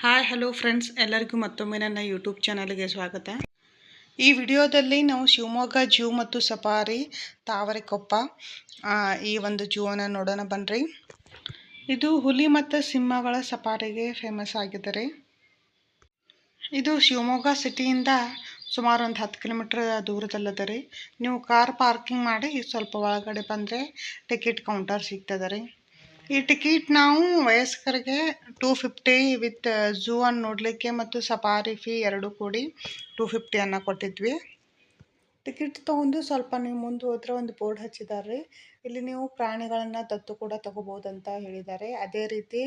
Hi, hello friends. ಎಲ್ಲರಿಗೂ ಮತ್ತೊಮ್ಮೆ ನನ್ನ ಯೂಟ್ಯೂಬ್ ಚಾನಲ್ಗೆ ಸ್ವಾಗತ. ಈ ವಿಡಿಯೋದಲ್ಲಿ ನಾವು ಶಿವಮೊಗ್ಗ ಜೂ ಮತ್ತು ಸಫಾರಿ ತಾವರೆಕೊಪ್ಪ ಈ ಒಂದು ಜೂವನ್ನು ನೋಡೋಣ ಬನ್ನಿರಿ ಇದು ಹುಲಿ ಮತ್ತು ಸಿಂಹಗಳ ಸಫಾರಿಗೆ ಫೇಮಸ್ ಆಗಿದ್ದಾರೆ. ಇದು ಶಿವಮೊಗ್ಗ ಸಿಟಿಯಿಂದ ಸುಮಾರು ಒಂದು ಹತ್ತು ಕಿಲೋಮೀಟ್ರ್ ದೂರದಲ್ಲದ ರೀ ನೀವು ಕಾರ್ ಪಾರ್ಕಿಂಗ್ ಮಾಡಿ ಸ್ವಲ್ಪ ಒಳಗಡೆ ಬಂದರೆ ಟಿಕೆಟ್ ಕೌಂಟರ್ ಸಿಗ್ತದೆ ರೀ. ಈ ಟಿಕೆಟ್ ನಾವು ವಯಸ್ಕರಿಗೆ ಟೂ ಫಿಫ್ಟಿ ವಿತ್ ಝೂ ಅನ್ನು ನೋಡಲಿಕ್ಕೆ ಮತ್ತು ಸಫಾರಿ ಫೀ ಎರಡು ಕೂಡಿ ಟೂ ಫಿಫ್ಟಿಯನ್ನು ಕೊಟ್ಟಿದ್ವಿ. ಟಿಕೆಟ್ ತೊಗೊಂಡು ಸ್ವಲ್ಪ ನೀವು ಮುಂದೆ ಹೋದ್ರೆ ಒಂದು ಬೋರ್ಡ್ ಹಚ್ಚಿದ್ದಾರೆ ಇಲ್ಲಿ ನೀವು ಪ್ರಾಣಿಗಳನ್ನು ದತ್ತು ಕೂಡ ತಗೋಬೋದು ಅಂತ ಹೇಳಿದ್ದಾರೆ ಅದೇ ರೀತಿ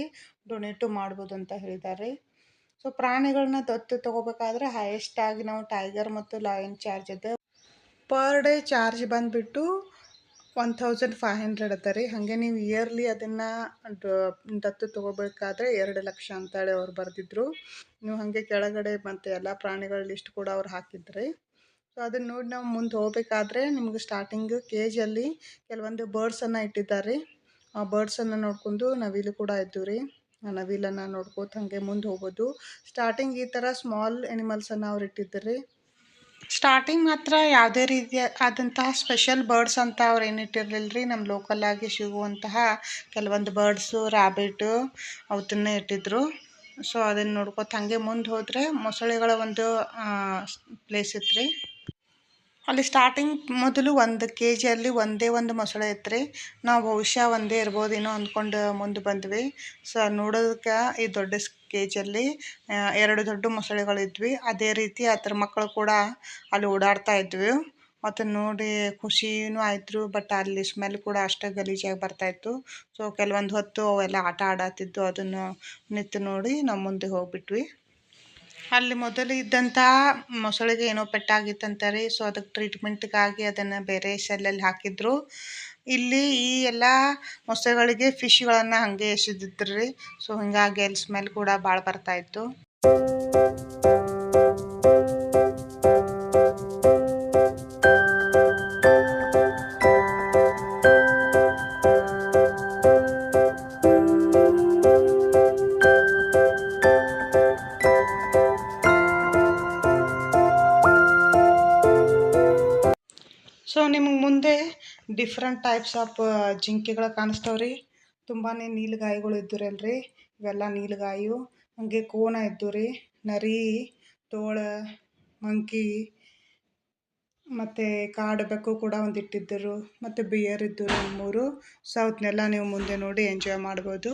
ಡೊನೇಟು ಮಾಡ್ಬೋದು ಅಂತ ಹೇಳಿದ್ದಾರೆ ಸೊ ಪ್ರಾಣಿಗಳನ್ನ ದತ್ತು ತಗೋಬೇಕಾದ್ರೆ ಹೈಯೆಸ್ಟ್ ಆಗಿ ನಾವು ಟೈಗರ್ ಮತ್ತು ಲಾಯನ್ ಚಾರ್ಜ್ ಇದೆ. ಪರ್ ಡೇ ಚಾರ್ಜ್ ಬಂದುಬಿಟ್ಟು ಒನ್ ತೌಸಂಡ್ ಫೈವ್ ಹಂಡ್ರೆಡ್ ಅದ ರೀ. ಹಾಗೆ ನೀವು ಇಯರ್ಲಿ ಅದನ್ನು ದತ್ತು ತೊಗೋಬೇಕಾದ್ರೆ ಎರಡು ಲಕ್ಷ ಅಂತೇಳಿ ಅವ್ರು ಬರೆದಿದ್ರು. ನೀವು ಹಾಗೆ ಕೆಳಗಡೆ ಮತ್ತು ಎಲ್ಲ ಪ್ರಾಣಿಗಳ ಲಿಸ್ಟ್ ಕೂಡ ಅವ್ರು ಹಾಕಿದ್ರಿ. ಸೊ ಅದನ್ನ ನೋಡಿ ನಾವು ಮುಂದೆ ಹೋಗ್ಬೇಕಾದ್ರೆ ನಿಮ್ಗೆ ಸ್ಟಾರ್ಟಿಂಗ್ ಕೇಜ್ ಜಿಯಲ್ಲಿ ಕೆಲವೊಂದು ಬರ್ಡ್ಸನ್ನು ಇಟ್ಟಿದ್ದಾರೆ. ಆ ಬರ್ಡ್ಸನ್ನು ನೋಡ್ಕೊಂಡು ನವಿಲು ಕೂಡ ಇದ್ದು ರೀ ಆ ನವಿಲನ್ನು ನೋಡ್ಕೋತ ಹಾಗೆ ಮುಂದೆ ಹೋಗೋದು. ಸ್ಟಾರ್ಟಿಂಗ್ ಈ ಥರ ಸ್ಮಾಲ್ ಎನಿಮಲ್ಸನ್ನು ಅವ್ರು ಇಟ್ಟಿದ್ದಾರೆ ಸ್ಟಾರ್ಟಿಂಗ್ ಮಾತ್ರ ಯಾವುದೇ ರೀತಿಯ ಆದಂತಹ ಸ್ಪೆಷಲ್ ಬರ್ಡ್ಸ್ ಅಂತ ಅವ್ರು ಏನಿಟ್ಟಿರಲಿಲ್ಲ ರೀ ನಮ್ಮ ಲೋಕಲಾಗಿ ಸಿಗುವಂತಹ ಕೆಲವೊಂದು ಬರ್ಡ್ಸು ರ್ಯಾಬಿಟು ಅವತ್ತನ್ನೇ ಇಟ್ಟಿದ್ರು. ಸೊ ಅದನ್ನು ನೋಡ್ಕೋತ ಹಾಗೆ ಮುಂದೆ ಹೋದರೆ ಮೊಸಳೆಗಳ ಒಂದು ಪ್ಲೇಸ್ ಇತ್ತು ರೀ ಅಲ್ಲಿ ಸ್ಟಾರ್ಟಿಂಗ್ ಮೊದಲು ಒಂದು ಕೆ ಜಿಯಲ್ಲಿ ಒಂದೇ ಒಂದು ಮೊಸಳೆ ಇತ್ತು ರೀ ನಾವು ಬಹುಶಃ ಒಂದೇ ಇರ್ಬೋದೇನೋ ಅಂದ್ಕೊಂಡು ಮುಂದೆ ಬಂದ್ವಿ. ಸೊ ನೋಡೋದಕ್ಕೆ ಈ ದೊಡ್ಡ ಕೆ ಜಿಯಲ್ಲಿ ಎರಡು ದೊಡ್ಡ ಮೊಸಳೆಗಳಿದ್ವಿ ಅದೇ ರೀತಿ ಅದ್ರ ಮಕ್ಕಳು ಕೂಡ ಅಲ್ಲಿ ಓಡಾಡ್ತಾ ಇದ್ವಿ. ಮತ್ತು ನೋಡಿ ಖುಷಿನೂ ಆಯಿತು ಬಟ್ ಅಲ್ಲಿ ಸ್ಮೆಲ್ ಕೂಡ ಅಷ್ಟೇ ಗಲೀಜಾಗಿ ಬರ್ತಾಯಿತ್ತು ಸೊ ಕೆಲವೊಂದು ಹೊತ್ತು ಅವೆಲ್ಲ ಆಟ ಆಡತ್ತಿದ್ದು ಅದನ್ನು ನಿಂತು ನೋಡಿ ನಾವು ಮುಂದೆ ಹೋಗ್ಬಿಟ್ವಿ. ಅಲ್ಲಿ ಮೊದಲು ಇದ್ದಂತಹ ಮೊಸಳೆಗೆ ಏನೋ ಪೆಟ್ಟಾಗಿತ್ತಂತ ರೀ ಸೊ ಅದಕ್ಕೆ ಟ್ರೀಟ್ಮೆಂಟ್ಗಾಗಿ ಅದನ್ನು ಬೇರೆ ಸೆಲ್ಲಲ್ಲಿ ಹಾಕಿದ್ರು. ಇಲ್ಲಿ ಈ ಎಲ್ಲ ಮೊಸಳೆಗಳಿಗೆ ಫಿಶ್ಗಳನ್ನು ಹಾಗೆ ಎಸೆದಿದ್ರು. ರೀ ಸೊ ಹಿಂಗಾಗಿ ಅಲ್ಲಿ ಸ್ಮೆಲ್ ಕೂಡ ಭಾಳ ಬರ್ತಾಯಿತ್ತು ಡಿಫ್ರೆಂಟ್ ಟೈಪ್ಸ್ ಆಫ್ ಜಿಂಕೆಗಳು ಕಾಣಿಸ್ತಾವೆ ರೀ ತುಂಬಾ ನೀಲಗಾಯಿಗಳು ಅಲ್ರಿ ಇವೆಲ್ಲ ನೀಲಗಾಯು, ಹಂಗೆ ಕೋನ ಇದ್ದು ರೀ ನರಿ, ತೋಳ, ಮಂಕಿ, ಮತ್ತು ಕಾಡು ಬೆಕ್ಕು ಕೂಡ ಒಂದು ಇಟ್ಟಿದ್ದರು. ಮತ್ತು ಬಿಯರ್ ಇದ್ದರು ಮೂರು. ಸೊ ಅವತ್ತನ್ನೆಲ್ಲ ನೀವು ಮುಂದೆ ನೋಡಿ ಎಂಜಾಯ್ ಮಾಡ್ಬೋದು.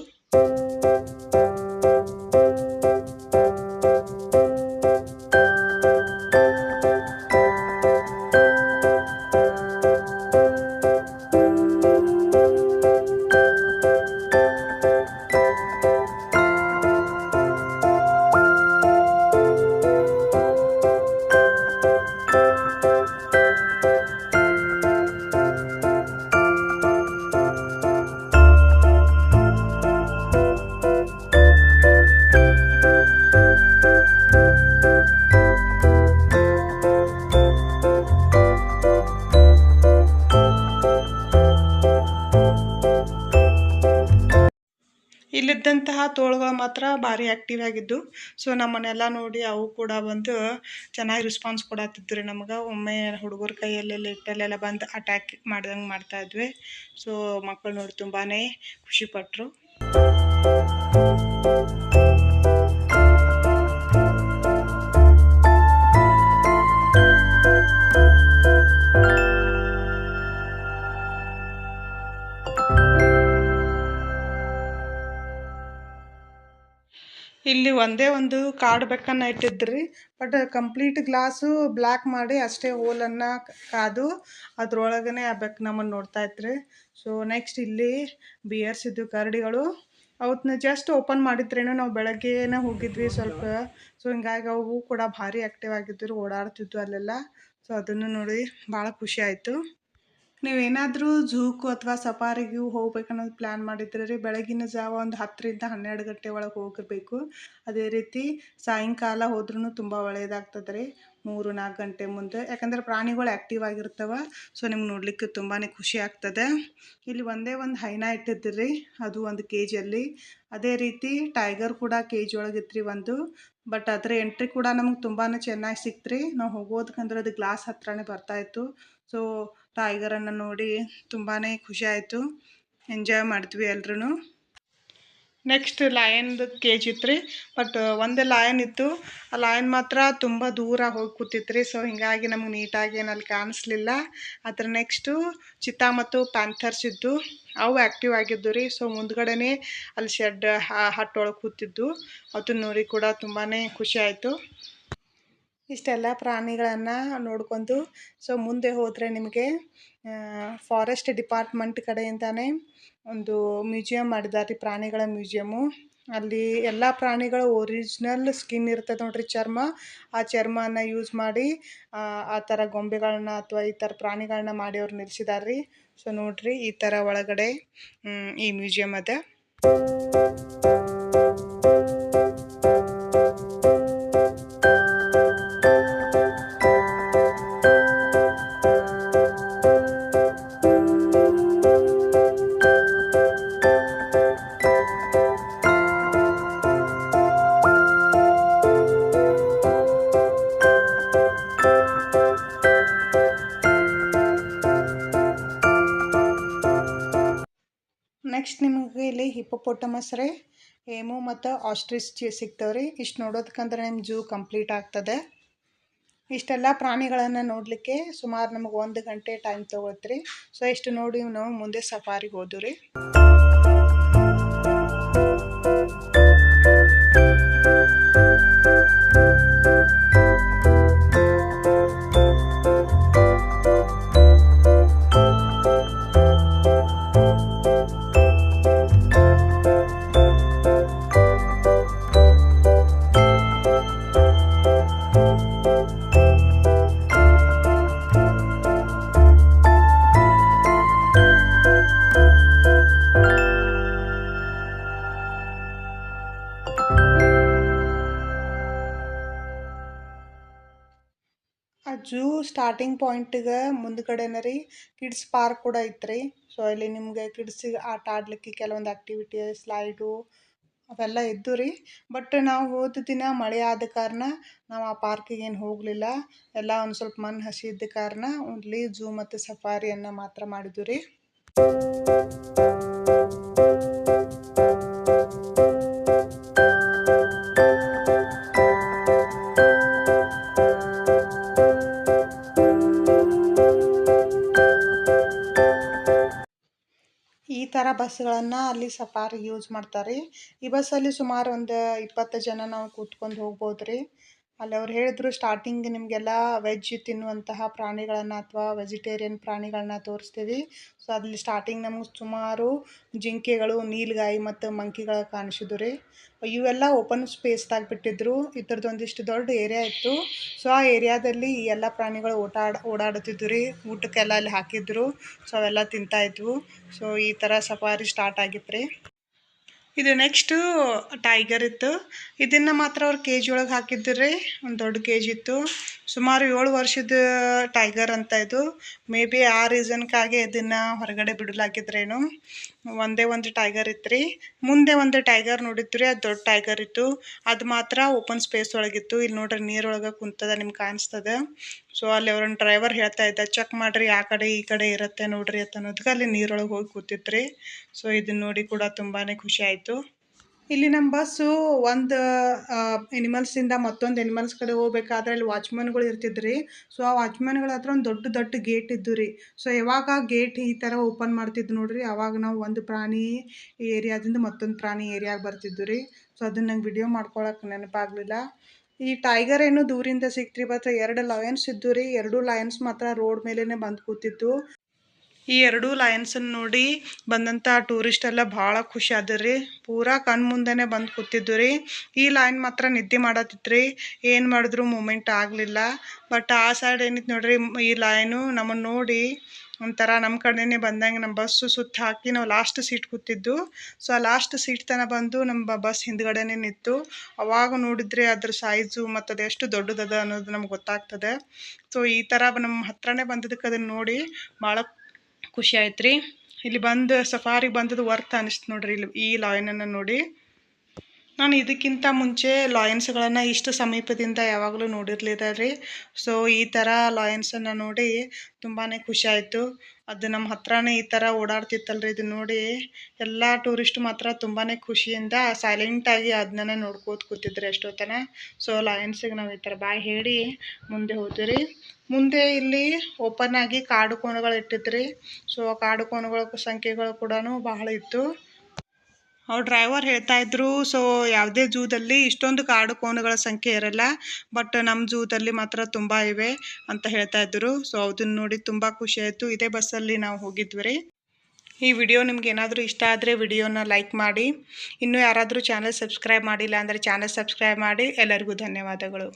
ಇಲ್ಲಿದ್ದಂತಹ ತೋಳುಗಳು ಮಾತ್ರ ಭಾರಿ ಆ್ಯಕ್ಟಿವ್ ಆಗಿದ್ದು ಸೊ ನಮ್ಮನ್ನೆಲ್ಲ ನೋಡಿ ಅವು ಕೂಡ ಬಂದು ಚೆನ್ನಾಗಿ ರೆಸ್ಪಾನ್ಸ್ ಕೊಡತ್ತಿದ್ದು ರೀ ನಮ್ಗೆ. ಒಮ್ಮೆ ಹುಡುಗರ ಕೈಯಲ್ಲೆಲ್ಲ ಇಟ್ಟಲ್ಲೆಲ್ಲ ಬಂದು ಅಟ್ಯಾಕ್ ಮಾಡ್ದಂಗೆ ಮಾಡ್ತಾ ಇದ್ವಿ ಸೊ ಮಕ್ಕಳು ನೋಡಿ ತುಂಬಾ ಖುಷಿಪಟ್ಟರು ಇಲ್ಲಿ ಒಂದೇ ಒಂದು ಕಾರ್ಡ್ ಬೆಕ್ಕನ್ನು ಇಟ್ಟಿದ್ರಿ ಬಟ್ ಕಂಪ್ಲೀಟ್ ಗ್ಲಾಸು ಬ್ಲ್ಯಾಕ್ ಮಾಡಿ ಅಷ್ಟೇ ಹೋಲನ್ನು ಕಾದು ಅದ್ರೊಳಗೇನೆ ಆ ಬೆಕ್ಕು ನಮ್ಮನ್ನು ನೋಡ್ತಾ ಇದ್ರಿ. ಸೊ ನೆಕ್ಸ್ಟ್ ಇಲ್ಲಿ ಬಿಯರ್ಸ್ ಇದ್ದು ಕರಡಿಗಳು. ಅವತ್ತನ್ನ ಜಸ್ಟ್ ಓಪನ್ ಮಾಡಿದ್ರೇನೋ ನಾವು ಬೆಳಗ್ಗೆನೇ ಹೋಗಿದ್ವಿ ಸ್ವಲ್ಪ. ಸೊ ಹಿಂಗಾಗಿ ಅವು ಕೂಡ ಭಾರಿ ಆ್ಯಕ್ಟಿವ್ ಆಗಿದ್ದರು ಓಡಾಡ್ತಿದ್ವು ಅಲ್ಲೆಲ್ಲ. ಸೊ ಅದನ್ನು ನೋಡಿ ಭಾಳ ಖುಷಿ ಆಯಿತು. ನೀವೇನಾದರೂ ಝೂಕು ಅಥವಾ ಸಫಾರಿಗೂ ಹೋಗ್ಬೇಕನ್ನೋದು ಪ್ಲ್ಯಾನ್ ಮಾಡಿದ್ರೆ ರೀ ಬೆಳಗಿನ ಜಾವ ಒಂದು ಹತ್ತರಿಂದ ಹನ್ನೆರಡು ಗಂಟೆ ಒಳಗೆ ಹೋಗಬೇಕು ಅದೇ ರೀತಿ ಸಾಯಂಕಾಲ ಹೋದ್ರೂ ತುಂಬ ಒಳ್ಳೆಯದಾಗ್ತದೆ ರೀ ಮೂರು ನಾಲ್ಕು ಗಂಟೆ ಮುಂದೆ. ಯಾಕಂದ್ರೆ ಪ್ರಾಣಿಗಳು ಆ್ಯಕ್ಟಿವ್ ಆಗಿರ್ತವೆ ಸೊ ನಿಮ್ಗೆ ನೋಡಲಿಕ್ಕೆ ತುಂಬಾ ಖುಷಿ ಆಗ್ತದೆ. ಇಲ್ಲಿ ಒಂದೇ ಒಂದು ಹೈನ ಇಟ್ಟಿದ್ರಿ ಅದು ಒಂದು ಕೆ ಜಿಯಲ್ಲಿ ಅದೇ ರೀತಿ ಟೈಗರ್ ಕೂಡ ಕೆ ಜಿ ಒಳಗಿತ್ರಿ ಒಂದು. ಬಟ್ ಅದರ ಎಂಟ್ರಿ ಕೂಡ ನಮ್ಗೆ ತುಂಬಾ ಚೆನ್ನಾಗಿ ಸಿಕ್ತು ರೀ ನಾವು ಹೋಗೋದಕ್ಕಂದ್ರೆ ಅದು ಗ್ಲಾಸ್ ಹತ್ರನೇ ಬರ್ತಾಯಿತ್ತು ಸೊ ಟೈಗರನ್ನು ನೋಡಿ ತುಂಬಾ ಖುಷಿ ಆಯಿತು. ಎಂಜಾಯ್ ಮಾಡ್ತೀವಿ ಎಲ್ರೂ ನೆಕ್ಸ್ಟ್ ಲಾಯನ್ದು ಕೇಜ್ ಇತ್ತು ರೀ ಬಟ್ ಒಂದೇ ಲಾಯನ್ ಇತ್ತು. ಆ ಲಾಯನ್ ಮಾತ್ರ ತುಂಬ ದೂರ ಹೋಗಿ ಕೂತಿತ್ತು ರೀ ಸೊ ಹೀಗಾಗಿ ನಮ್ಗೆ ನೀಟಾಗಿ ಏನು ಅಲ್ಲಿ ಕಾಣಿಸ್ಲಿಲ್ಲ. ಅದ್ರ ನೆಕ್ಸ್ಟು ಚಿತ್ತಾ ಮತ್ತು ಪ್ಯಾಂಥರ್ಸ್ ಇದ್ದು. ಅವು ಆ್ಯಕ್ಟಿವ್ ಆಗಿದ್ದು ರೀ. ಸೊ ಮುಂದ್ಗಡೆನೇ ಅಲ್ಲಿ ಶೆಡ್ ಹಟ್ಟೊಳಗೆ ಕೂತಿದ್ದು. ಅದನ್ನ ನೋಡಿ ಕೂಡ ತುಂಬಾ ಖುಷಿ ಆಯಿತು. ಇಷ್ಟೆಲ್ಲ ಪ್ರಾಣಿಗಳನ್ನು ನೋಡ್ಕೊಂಡು ಸೊ ಮುಂದೆ ಹೋದರೆ ನಿಮಗೆ ಫಾರೆಸ್ಟ್ ಡಿಪಾರ್ಟ್ಮೆಂಟ್ ಕಡೆಯಿಂದನೇ ಒಂದು ಮ್ಯೂಸಿಯಂ ಮಾಡಿದ್ದಾರೆ ಪ್ರಾಣಿಗಳ ಮ್ಯೂಸಿಯಮ್ಮು ಅಲ್ಲಿ ಎಲ್ಲ ಪ್ರಾಣಿಗಳ ಒರಿಜಿನಲ್ ಸ್ಕಿನ್ ಇರ್ತದೆ ನೋಡ್ರಿ ಚರ್ಮ. ಆ ಚರ್ಮನ ಯೂಸ್ ಮಾಡಿ ಆ, ಥರ ಗೊಂಬೆಗಳನ್ನ ಅಥವಾ ಈ ಥರ ಪ್ರಾಣಿಗಳನ್ನ ಮಾಡಿ ಅವ್ರು ನಿಲ್ಸಿದಾರೆ ರೀ ಸೊ ನೋಡ್ರಿ ಈ ಥರ ಒಳಗಡೆ ಈ ಮ್ಯೂಸಿಯಂ ಅದ. ನೆಕ್ಸ್ಟ್ ನಿಮಗೆ ಇಲ್ಲಿ ಹಿಪ್ಪೊಪೊಟಮಸ್ ರೀ ಏಮು ಮತ್ತು ಆಸ್ಟ್ರಿಚ್ ಸಿಗ್ತಾವೆ ರೀ ಇಷ್ಟು ನೋಡೋದಕ್ಕಂದ್ರೆ ನಿಮ್ಮ ಜೂ ಕಂಪ್ಲೀಟ್ ಆಗ್ತದೆ. ಇಷ್ಟೆಲ್ಲ ಪ್ರಾಣಿಗಳನ್ನು ನೋಡಲಿಕ್ಕೆ ಸುಮಾರು ನಮಗೆ ಒಂದು ಗಂಟೆ ಟೈಮ್ ತೊಗೊಳ್ತ್ರಿ. ಸೊ ಇಷ್ಟು ನೋಡಿ ನಾವು ಮುಂದೆ ಸಫಾರಿಗೆ ಹೋದ್ವು ಜೂ ಸ್ಟಾರ್ಟಿಂಗ್ ಪಾಯಿಂಟಿಗೆ ಮುಂದ್ಗಡೆನೇ ರೀ ಕಿಡ್ಸ್ ಪಾರ್ಕ್ ಕೂಡ ಐತ್ರಿ ಸೊ ಇಲ್ಲಿ ನಿಮಗೆ ಕಿಡ್ಸಿಗೆ ಆಟ ಆಡ್ಲಿಕ್ಕೆ ಕೆಲವೊಂದು ಆ್ಯಕ್ಟಿವಿಟಿ ಸ್ಲೈಡು ಅವೆಲ್ಲ ಇದ್ದು ರೀ. ಬಟ್ ನಾವು ಹೋದ ದಿನ ಮಳೆ ಆದ ಕಾರಣ ನಾವು ಆ ಪಾರ್ಕಿಗೆ ಏನು ಹೋಗಲಿಲ್ಲ. ಎಲ್ಲ ಒಂದು ಸ್ವಲ್ಪ ಮಣ್ಣು ಹಸಿ ಇದ್ದ ಕಾರಣ ಓನ್ಲಿ ಜೂ ಮತ್ತು ಸಫಾರಿಯನ್ನು ಮಾತ್ರ ಮಾಡಿದ್ವಿ ರೀ. ಥರ ಬಸ್ಗಳನ್ನು ಅಲ್ಲಿ ಸಫಾರಿಗೆ ಯೂಸ್ ಮಾಡ್ತಾರೆ. ಈ ಬಸ್ಸಲ್ಲಿ ಸುಮಾರು ಒಂದು ಇಪ್ಪತ್ತು ಜನ ನಾವು ಕೂತ್ಕೊಂಡು ಹೋಗ್ಬೋದು ರೀ ಅಲ್ಲಿ ಅವ್ರು ಹೇಳಿದ್ರು ಸ್ಟಾರ್ಟಿಂಗ್ ನಿಮಗೆಲ್ಲ ವೆಜ್ ತಿನ್ನುವಂತಹ ಪ್ರಾಣಿಗಳನ್ನು ಅಥವಾ ವೆಜಿಟೇರಿಯನ್ ಪ್ರಾಣಿಗಳನ್ನ ತೋರಿಸ್ತೀವಿ. ಸೊ ಅಲ್ಲಿ ಸ್ಟಾರ್ಟಿಂಗ್ ನಮಗೆ ಸುಮಾರು ಜಿಂಕೆಗಳು, ನೀಲ್ಗಾಯಿ ಮತ್ತು ಮಂಕಿಗಳು ಕಾಣಿಸಿದ್ವು ರೀ. ಇವೆಲ್ಲ ಓಪನ್ ಸ್ಪೇಸ್ದಾಗ ಬಿಟ್ಟಿದ್ರು. ಇದ್ರದ್ದು ಒಂದಿಷ್ಟು ದೊಡ್ಡ ಏರಿಯಾ ಇತ್ತು. ಸೊ ಆ ಏರಿಯಾದಲ್ಲಿ ಈ ಎಲ್ಲ ಪ್ರಾಣಿಗಳು ಓಟಾಡ ಓಡಾಡುತ್ತಿದ್ವು ರೀ. ಊಟಕ್ಕೆಲ್ಲ ಅಲ್ಲಿ ಹಾಕಿದ್ರು. ಸೊ ಅವೆಲ್ಲ ತಿಂತಾ ಇದ್ವು. ಸೊ ಈ ಥರ ಸಫಾರಿ ಸ್ಟಾರ್ಟ್ ಆಗಿತ್ತು ರೀ ಇದು ನೆಕ್ಸ್ಟು ಟೈಗರ್ ಇತ್ತು. ಇದನ್ನು ಮಾತ್ರ ಅವ್ರು ಕೆ ಜಿ ಒಳಗೆ ಹಾಕಿದ್ರಿ. ಒಂದು ದೊಡ್ಡ ಕೆ ಜಿ ಇತ್ತು. ಸುಮಾರು ಏಳು ವರ್ಷದ ಟೈಗರ್ ಅಂತ ಇದು. ಮೇ ಬಿ ಆ ರೀಸನ್ಗಾಗಿ ಇದನ್ನು ಹೊರಗಡೆ ಬಿಡಲಾಗಿದ್ರೇನು. ಒಂದೇ ಒಂದು ಟೈಗರ್ ಇತ್ತು ರೀ ಮುಂದೆ ಒಂದು ಟೈಗರ್ ನೋಡಿತ್ತು ರೀ ಅದು ದೊಡ್ಡ ಟೈಗರ್ ಇತ್ತು. ಅದು ಮಾತ್ರ ಓಪನ್ ಸ್ಪೇಸ್ ಒಳಗಿತ್ತು. ಇಲ್ಲಿ ನೋಡ್ರಿ ನೀರೊಳಗೆ ಕುಂತದ ನಿಮ್ಗೆ ಕಾಣಿಸ್ತದ. ಸೊ ಅಲ್ಲಿ ಅವ್ರನ್ನ ಡ್ರೈವರ್ ಹೇಳ್ತಾ ಇದ್ದ ಚೆಕ್ ಮಾಡಿರಿ, ಆ ಕಡೆ ಈ ಕಡೆ ಇರುತ್ತೆ ನೋಡ್ರಿ ಅಂತ ಅನ್ನೋದಕ್ಕೆ ಅಲ್ಲಿ ನೀರೊಳಗೆ ಹೋಗಿ ಕೂತಿತ್ತು ರೀ ಸೊ ಇದನ್ನ ನೋಡಿ ಕೂಡ ತುಂಬಾ ಖುಷಿ ಆಯಿತು. ಇಲ್ಲಿ ನಮ್ಮ ಬಸ್ಸು ಒಂದು ಎನಿಮಲ್ಸಿಂದ ಮತ್ತೊಂದು ಎನಿಮಲ್ಸ್ ಕಡೆ ಹೋಗ್ಬೇಕಾದ್ರೆ ಅಲ್ಲಿ ವಾಚ್ಮನ್ಗಳು ಇರ್ತಿದ್ರಿ. ಸೊ ಆ ವಾಚ್ಮನ್ಗಳ ಹತ್ರ ಒಂದು ದೊಡ್ಡ ದೊಡ್ಡ ಗೇಟ್ ಇದ್ದು ರೀ. ಸೊ ಯಾವಾಗ ಗೇಟ್ ಈ ಥರ ಓಪನ್ ಮಾಡ್ತಿದ್ದು ನೋಡ್ರಿ, ಅವಾಗ ನಾವು ಒಂದು ಪ್ರಾಣಿ ಏರಿಯಾದಿಂದ ಮತ್ತೊಂದು ಪ್ರಾಣಿ ಏರಿಯಾಗೆ ಬರ್ತಿದ್ದು ರೀ. ಸೊ ಅದನ್ನ ನಂಗೆ ವಿಡಿಯೋ ಮಾಡ್ಕೊಳಕ್ಕೆ ನೆನಪಾಗಲಿಲ್ಲ. ಈ ಟೈಗರ್ ಏನು ದೂರಿಂದ ಸಿಕ್ತ್ರಿ ಬಟ್ ಎರಡು ಲಯನ್ಸ್ ಇದ್ದು ರೀ. ಎರಡು ಲಯನ್ಸ್ ಮಾತ್ರ ರೋಡ್ ಮೇಲೇ ಬಂದು ಕೂತಿತ್ತು ಈ ಎರಡೂ ಲಯನ್ಸನ್ನು ನೋಡಿ ಬಂದಂಥ ಟೂರಿಸ್ಟ್ ಎಲ್ಲ ಭಾಳ ಖುಷಿ ಆದ್ರಿ ಪೂರಾ ಕಣ್ಣು ಮುಂದೆನೇ ಬಂದು ಕೂತಿದ್ದು ರೀ ಈ ಲೈನ್ ಮಾತ್ರ ನಿದ್ದೆ ಮಾಡತ್ತಿತ್ತು ರೀ ಏನು ಮಾಡಿದ್ರು ಮೂಮೆಂಟ್ ಆಗಲಿಲ್ಲ. ಬಟ್ ಆ ಸೈಡ್ ಏನಿತ್ತು ನೋಡ್ರಿ, ಈ ಲೈನು ನಮ್ಮನ್ನು ನೋಡಿ ಒಂಥರ ನಮ್ಮ ಕಡೆನೇ ಬಂದಂಗೆ ನಮ್ಮ ಬಸ್ಸು ಸುತ್ತ ಹಾಕಿ ನಾವು ಲಾಸ್ಟ್ ಸೀಟ್ ಕೂತಿದ್ದು. ಸೊ ಆ ಲಾಸ್ಟ್ ಸೀಟ್ ತನಕ ಬಂದು ನಮ್ಮ ಬಸ್ ಹಿಂದ್ಗಡೆನೆ ನಿಂತು ಅವಾಗ ನೋಡಿದ್ರೆ ಅದ್ರ ಸೈಜು ಮತ್ತು ಅದು ಎಷ್ಟು ದೊಡ್ಡದದ ಅನ್ನೋದು ನಮ್ಗೆ ಗೊತ್ತಾಗ್ತದೆ. ಸೊ ಈ ಥರ ನಮ್ಮ ಹತ್ರನೇ ಬಂದಿದ್ದಕ್ಕೆ ಅದನ್ನು ನೋಡಿ ಭಾಳ ಖುಷಿ ಆಯ್ತು ರೀ ಇಲ್ಲಿ ಬಂದು ಸಫಾರಿಗೆ ಬಂದದ್ದು ವರ್ತ್ ಅನಿಸ್ತು ನೋಡ್ರಿ ಇಲ್ಲಿ ಈ ಲಾಯನನ್ನು ನೋಡಿ. ನಾನು ಇದಕ್ಕಿಂತ ಮುಂಚೆ ಲಾಯನ್ಸ್ಗಳನ್ನು ಇಷ್ಟು ಸಮೀಪದಿಂದ ಯಾವಾಗಲೂ ನೋಡಿರಲಿಲ್ಲ ರೀ. ಸೊ ಈ ಥರ ಲಾಯನ್ಸನ್ನು ನೋಡಿ ತುಂಬಾ ಖುಷಿ ಆಯಿತು. ಅದು ನಮ್ಮ ಹತ್ರನೇ ಈ ಥರ ಓಡಾಡ್ತಿತ್ತಲ್ರಿ ಇದು ನೋಡಿ. ಎಲ್ಲ ಟೂರಿಸ್ಟ್ ಮಾತ್ರ ತುಂಬಾ ಖುಷಿಯಿಂದ ಸೈಲೆಂಟಾಗಿ ಅದನ್ನೇ ನೋಡ್ಕೋತ ಕೂತಿದ್ರು ಎಷ್ಟೊತ್ತನ. ಸೊ ಲಾಯನ್ಸಿಗೆ ನಾವು ಈ ಥರ ಬಾಯ್ ಹೇಳಿ ಮುಂದೆ ಹೋದ್ರಿ ಮುಂದೆ ಇಲ್ಲಿ ಓಪನ್ ಆಗಿ ಕಾಡು ಕೋಣಗಳು ಇಟ್ಟಿದ್ರಿ. ಸೊ ಕಾಡು ಕೋಣಗಳ ಸಂಖ್ಯೆಗಳು ಕೂಡ ಬಹಳ ಇತ್ತು. ಅವ್ರು ಡ್ರೈವರ್ ಹೇಳ್ತಾ ಇದ್ರು ಸೊ ಯಾವುದೇ ಜೂದಲ್ಲಿ ಇಷ್ಟೊಂದು ಕಾಡು ಕೋಣಗಳ ಸಂಖ್ಯೆ ಇರಲ್ಲ ಬಟ್ ನಮ್ಮ ಜೂದಲ್ಲಿ ಮಾತ್ರ ತುಂಬ ಇವೆ, ಅಂತ ಹೇಳ್ತಾ ಇದ್ರು. ಸೊ ಅದನ್ನ ನೋಡಿ ತುಂಬ ಖುಷಿ ಆಯಿತು. ಇದೇ ಬಸ್ಸಲ್ಲಿ ನಾವು ಹೋಗಿದ್ವಿ. ರೀ ಈ ವಿಡಿಯೋ ನಿಮ್ಗೆ ಏನಾದರೂ ಇಷ್ಟ ಆದರೆ ವಿಡಿಯೋನ ಲೈಕ್ ಮಾಡಿ. ಇನ್ನೂ ಯಾರಾದರೂ ಚಾನಲ್ ಸಬ್ಸ್ಕ್ರೈಬ್ ಮಾಡಿಲ್ಲ ಅಂದರೆ ಚಾನಲ್ ಸಬ್ಸ್ಕ್ರೈಬ್ ಮಾಡಿ. ಎಲ್ಲರಿಗೂ ಧನ್ಯವಾದಗಳು.